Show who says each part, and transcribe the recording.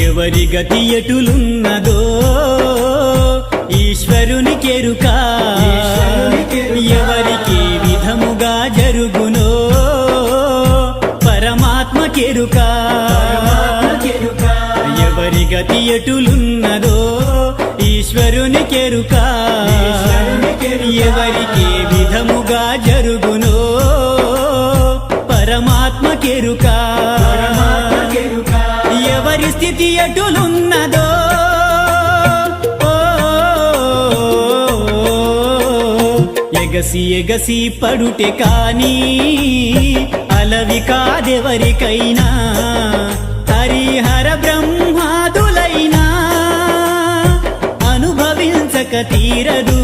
Speaker 1: ఎవరి గతి ఎటులున్నదో ఈశ్వరుని కెరుక. ఎవరికి విధముగా జరుగునో పరమాత్మ కెరుక. ఎవరి గతి ఎటులున్నదో ఈశ్వరుని కెరుక. ఎవరికి విధముగా జరుగునో పరమాత్మ కెరుక. పరిస్థితి ఎటులున్నదో. ఓ, ఎగసి ఎగసి పడుటే కానీ అలవి కాదెవరికైనా హరిహర బ్రహ్మాదులైనా అనుభవించక తీరదు.